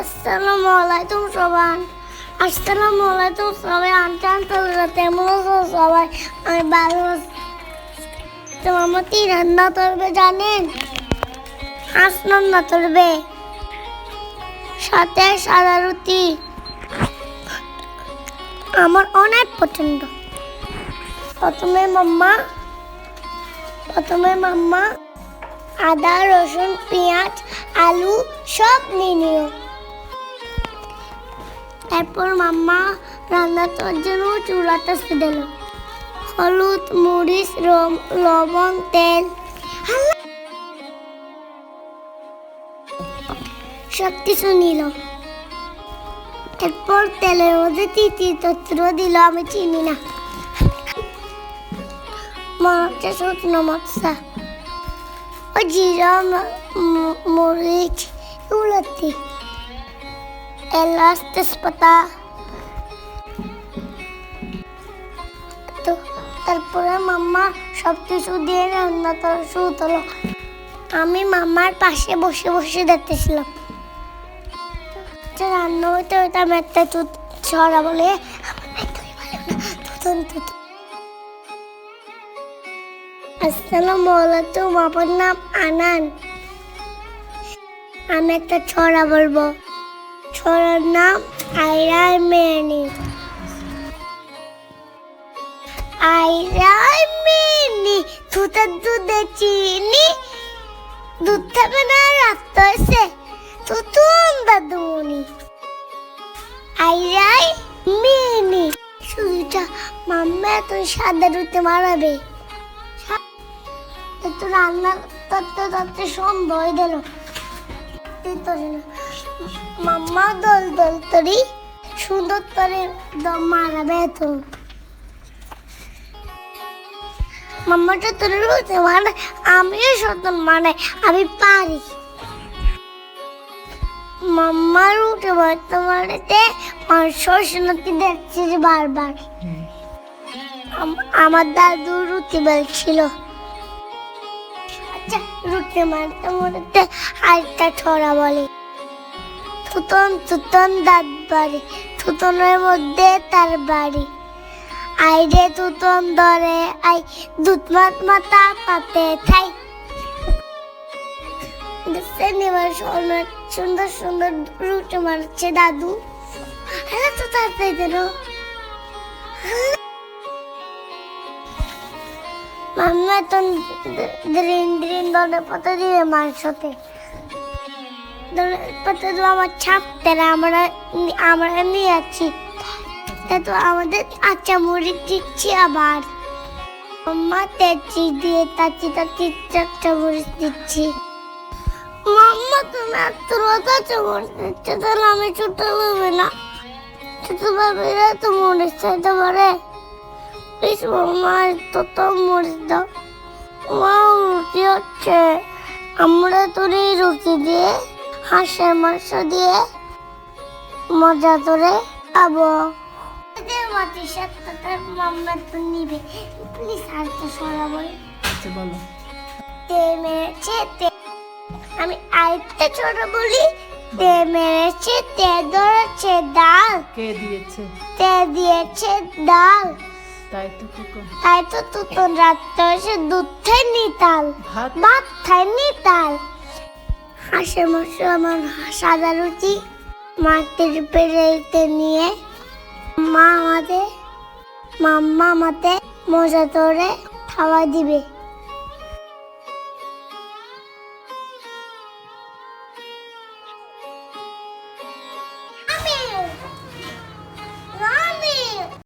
আসসালামু সবাই। আসসালামু আলাইকুম সবাই। আনতে আনতে আছো সবাই? আমি ভালো আছি। তো আমার কি রান্না করবে জানেন? হাঁস রান্না করবে। সাথে সাদা রুটি। আমার অনেক পছন্দ। প্রথমে মাম্মা প্রথমে মাম্মা, আদা, রসুন, পেঁয়াজ, আলু সব নিয়ে নিও। তারপর মাম্মা রান্না করার জন্য চুলাটা দিল। হলুদ, মরিচ লবণ, তেল। সব কিছু নিল। এরপর তেলের মধ্যে তিতি তত্র দিল আমি চিনি না। মনে হচ্ছে শুকনো মশলা ও জিরা মরিচ এলাচ তেজপাতা তো তারপরে মাম্মা সব কিছু দিয়ে রান্না করা শুরু হলো আমি মাম্মার পাশে বসে বসে দেখতেছিলাম। রান্না হইতে হইতে আমি একটা চুত ছড়া বলে আসসালামু আলাইকুম আমার নাম আনান। আমি একটা ছড়া বলব। ছড়ার নাম আইরাই মেনি। আইরাই মেনি দুধের দুধে চিনি, দুধ খাবে না, রাত হয়েছে তুতুন দাদুমণি। আইরাই মেনি শুধুটা মাম্মা এত সাদা রুটি মারাবে একটু রান্না করতে করতে সন্ধ্যা হয়ে গেল। মাম্মা দল দল তরি সুন্দর করে দম মারাবে তো। মাম্মাটা তোর রুতে মানে আমিও সতন মানে আমি পারি। মাম্মার উঠে বর্তমানেতে দেখছি যে বারবার। আমার দাদু রুটি বলছিল আচ্ছা রুটি মারতে মারতে আরেকটা ছড়া বলে। থুতন থুতন দাঁত বাড়ি, থুতনের মধ্যে তার বাড়ি। আইরে থুতন ধরে আই, দুধ মাত মাথা পাতে থাই। দেখছেন এবার সুন্দর সুন্দর রুটি মারছে দাদু। হ্যাঁ তো তাড়াতাড়ি দেন মাম্মা তো দ্রিন দ্রিন ধরে পাতা দিয়ে মাংসতে পাতা তো আমার ছাপতে না আমরা আমরা নিয়ে যাচ্ছি তা আমাদের আচ্ছা মুড়ি দিচ্ছি আবার। মাম্মা তেচি দিয়ে তাচি তাচি চারটা মরিচ দিচ্ছি। মাম্মা, তুমি এত রোজা চমড় দিচ্ছে, তাহলে আমি ছোট ভাবে না। ছোট ভাবে তো মরিচ চাইতে পারে। প্লিজ মাম্মা তো তো মরিচ দাও। মা, রুটি হচ্ছে। আমরা তোর এই রুটি দিয়ে। হাঁসের মাংস দিয়ে মজা করে খাব। মাটির সাথে তার মাম্মা তো নিবে। প্লিজ আর তো সরাবো আচ্ছা বলো। তে মেরেছে তে আমি আরেকটা ছোট বলি। তে মেরেছে তে ধরেছে ডাল। কে দিয়েছে? তে দিয়েছে ডাল। তাই তো কুকুর। তাই তো তুতন রাত্রে এসে দুধ খাই নিতাল। ভাত? ভাত খাই নিতাল। মাংস আমার সাদা রুটি মাটির পেরেতে নিয়ে মা আমাদের, মাম্মা আমাদের মজা ধরে খাওয়া দিবে।